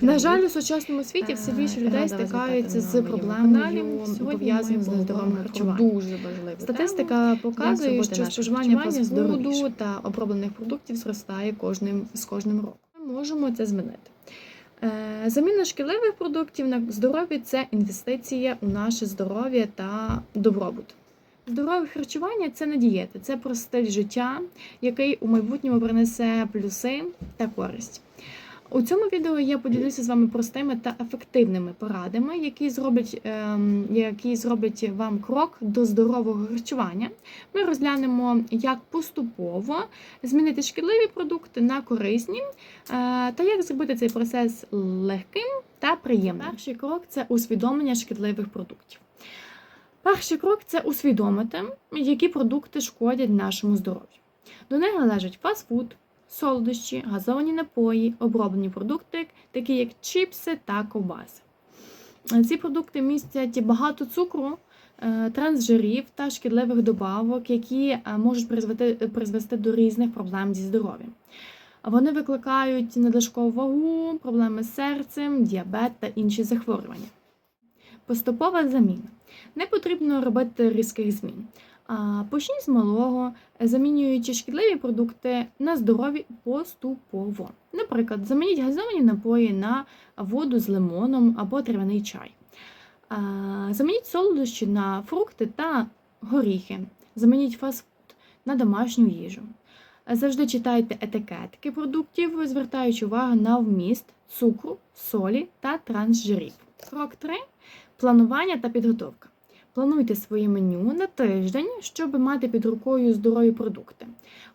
На жаль, у сучасному світі все більше людей стикаються з проблемою, пов'язаною з нездоровим харчуванням. Дуже важливо. Статистика показує, що споживання фастфуду та оброблених продуктів зростає кожним з кожним роком. Ми можемо це змінити. Е, Заміна шкідливих продуктів на здоров'я це інвестиція у наше здоров'я та добробут. Здорове харчування це не дієта, це про стиль життя, який у майбутньому принесе плюси та користь. У цьому відео я поділюся з вами простими та ефективними порадами, які зроблять, ем, які зроблять вам крок до здорового харчування. Ми розглянемо, як поступово змінити шкідливі продукти на корисні, е, та як зробити цей процес легким та приємним. Перший крок це усвідомлення шкідливих продуктів. Перший крок це усвідомити, які продукти шкодять нашому здоров'ю. До них належать фастфуд, солодощі, газовані напої, оброблені продукти, такі як чіпси та ковбаси. Ці продукти містять багато цукру, е, трансжирів та шкідливих добавок, які е, можуть призвести, призвести до різних проблем зі здоров'ям. Вони викликають надлишкову вагу, проблеми з серцем, діабет та інші захворювання. Поступова заміна. Не потрібно робити різких змін. А Почніть з малого, замінюючи шкідливі продукти на здорові поступово. Наприклад, замініть газовані напої на воду з лимоном або травяний чай. Замініть солодощі на фрукти та горіхи. Замініть фастфуд на домашню їжу. Завжди читайте етикетки продуктів, звертаючи увагу на вміст цукру, солі та трансжирів. Крок 3. Планування та підготовка. Плануйте своє меню на тиждень, щоб мати під рукою здорові продукти.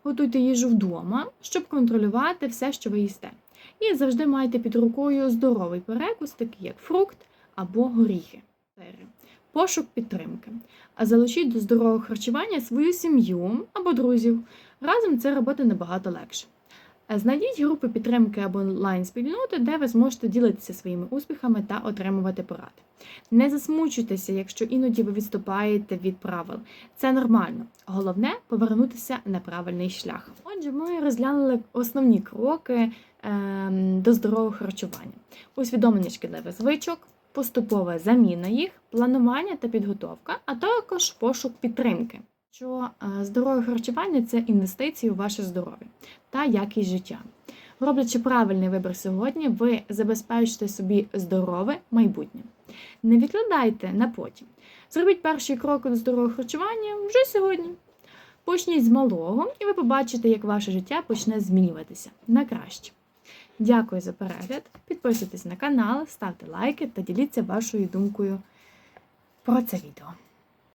Готуйте їжу вдома, щоб контролювати все, що ви їсте. І завжди майте під рукою здоровий перекус, такий як фрукт або горіхи. Пошук підтримки. А залучіть до здорового харчування свою сім'ю або друзів. Разом це робити набагато легше. Е, Знайдіть групи підтримки або онлайн-спільноти, де ви зможете ділитися своїми успіхами та отримувати поради. Не засмучуйтеся, якщо іноді ви відступаєте від правил. Це нормально. Головне повернутися на правильний шлях. Отже, ми розглянули основні кроки ем, до здорового харчування: усвідомлення шкідливих звичок, поступова заміна їх, планування та підготовка, а також пошук підтримки. Що е, здорове харчування це інвестиції у ваше здоров'я та якість життя. Роблячи правильний вибір сьогодні, ви забезпечите собі здорове майбутнє. Не відкладайте на потім. Зробіть перший крок до здорового харчування вже сьогодні. Почніть з малого, і ви побачите, як ваше життя почне змінюватися на краще. Дякую за перегляд. Підписуйтесь на канал, ставте лайки та діліться вашою думкою про це відео.